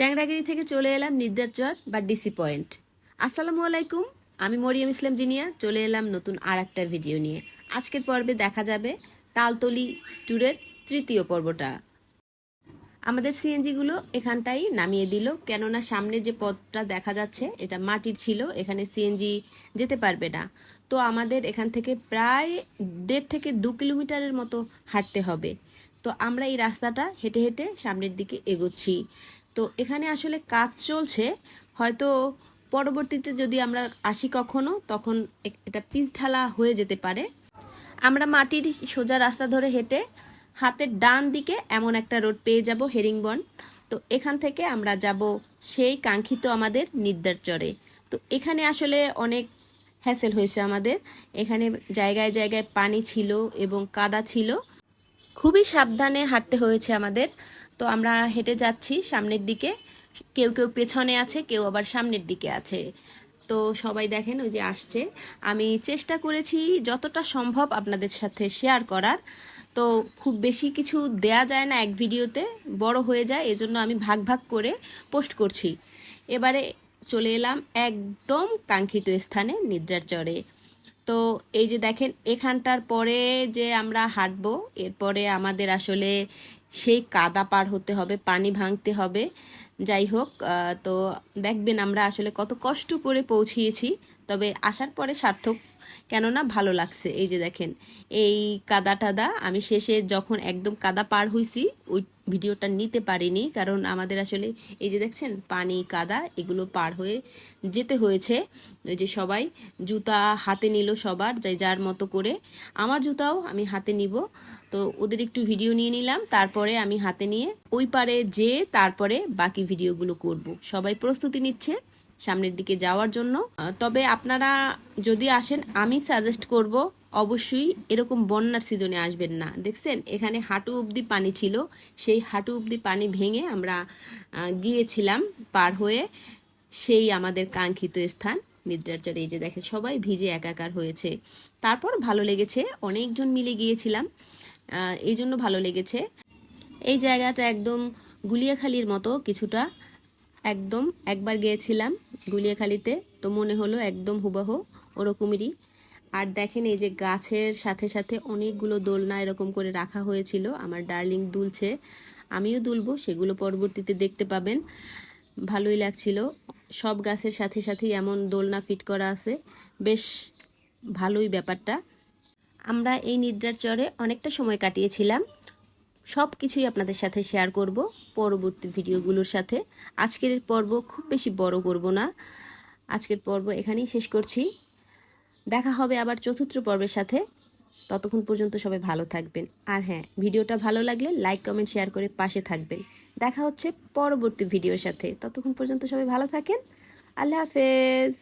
ট্যাংরাগিরি থেকে চলে এলাম নির্দারচর বা ডিসি পয়েন্ট। আসসালামু আলাইকুম, আমি মরিয়ম ইসলাম জিনিয়া, চলে এলাম নতুন আর একটা ভিডিও নিয়ে। আজকের পর্বে দেখা যাবে তালতলি ট্যুরের তৃতীয় পর্বটা। আমাদের সিএনজিগুলো এখানটাই নামিয়ে দিল, কেননা সামনে যে পথটা দেখা যাচ্ছে, এটা মাটির ছিল, এখানে সিএনজি যেতে পারবে না। তো আমাদের এখান থেকে প্রায় দেড় থেকে দু কিলোমিটারের মতো হাঁটতে হবে। তো আমরা এই রাস্তাটা হেঁটে হেঁটে সামনের দিকে এগোচ্ছি। তো এখানে আসলে কাজ চলছে। হয়তো পরবর্তীতে যদি আমরা আসি কখনো, তখন এটা পিচ ঢালা হয়ে যেতে পারে। আমরা মাটির সোজা রাস্তা ধরে হেঁটে হাতের ডান দিকে এমন একটা রোড পেয়ে যাব, হেরিংবন। তো এখান থেকে আমরা যাব সেই কাঙ্ক্ষিত আমাদের নির্দারচরে তো এখানে আসলে অনেক হ্যাসেল হয়েছে আমাদের। এখানে জায়গায় জায়গায় পানি ছিল এবং কাদা ছিল। খুবই সাবধানে হাঁটতে হয়েছে আমাদের। তো আমরা হেঁটে যাচ্ছি সামনের দিকে। কেউ কেউ পেছনে আছে, কেউ আবার সামনের দিকে আছে। তো সবাই দেখেন, ওই যে আসছে। আমি চেষ্টা করেছি যতটা সম্ভব আপনাদের সাথে শেয়ার করার। তো খুব বেশি কিছু দেয়া যায় না এক ভিডিওতে, বড় হয়ে যায়, এজন্য আমি ভাগ ভাগ করে পোস্ট করছি। এবারে চলে এলাম একদম কাঙ্ক্ষিত স্থানে, নিদ্রার চরে তো এই যে দেখেন, এখানটার পরে যে আমরা হাঁটবো, এরপরে আমাদের আসলে সেই কাদা পার হতে হবে, পানি ভাঙতে হবে। যাই হোক তো দেখবেন আমরা আসলে কত কষ্ট করে পৌঁছিয়েছি। তবে আসার পরে সার্থক, কেননা ভালো লাগছে। এই যে দেখেন, এই কাদা টাদা আমি শেষে যখন একদম কাদা পার হইছি, ওই ভিডিওটা নিতে পারিনি, কারণ আমাদের আসলে এই যে দেখছেন, পানি, কাদা, এগুলো পার হয়ে যেতে হয়েছে। যে সবাই জুতা হাতে নিল সবার, যাই যার মতো করে। আমার জুতাও আমি হাতে নিব। তো ওদের একটু ভিডিও নিয়ে নিলাম, তারপরে আমি হাতে নিয়ে ওই পারে যে তারপরে বাকি ভিডিওগুলো করব। সবাই প্রস্তুতি নিচ্ছে। সামনের দিকে যাওয়ার জন্য। তবে আপনারা যদি আসেন, আমি সাজেস্ট করব, অবশ্যই এরকম বন্যার সিজনে আসবেন না। দেখছেন, এখানে হাঁটু অবধি পানি ছিল। সেই হাঁটু অবধি পানি ভেঙে আমরা গিয়েছিলাম পার হয়ে সেই আমাদের কাঙ্ক্ষিত স্থান নিদ্রার এই যে দেখেন, সবাই ভিজে একাকার হয়েছে। তারপর ভালো লেগেছে, অনেকজন মিলে গিয়েছিলাম। এই জন্য ভালো লেগেছে। এই জায়গাটা একদম গুলিয়াখালির মতো কিছুটা। একদম একবার গিয়েছিলাম গুলিয়াখালিতে, তো মনে হলো একদম হুবহু ওরকমেরই। আর দেখেন এই যে গাছের সাথে সাথে অনেকগুলো দোলনা এরকম করে রাখা হয়েছিল, আমার ডার্লিং দুলছে। আমিও দুলবো, সেগুলো পরবর্তীতে দেখতে পাবেন। ভালোই লাগছিল। সব গাছের সাথে সাথেই এমন দোলনা ফিট করা আছে। বেশ ভালোই ব্যাপারটা। আমরা এই নিদ্রার চরে অনেকটা সময় কাটিয়েছিলাম। সব কিছুই আপনাদের সাথে শেয়ার করব পরবর্তী ভিডিওগুলোর সাথে। আজকের পর্ব খুব বেশি বড় করব না। আজকের পর্ব এখানেই শেষ করছি। দেখা হবে আবার চতুর্থ পর্বের সাথে। ততক্ষণ পর্যন্ত সবাই ভালো থাকবেন। আর হ্যাঁ ভিডিওটা ভালো লাগলে লাইক কমেন্ট শেয়ার করে পাশে থাকবেন। দেখা হচ্ছে পরবর্তী ভিডিওর সাথে। ততক্ষণ পর্যন্ত সবাই ভালো থাকেন। আল্লাহ হাফেজ।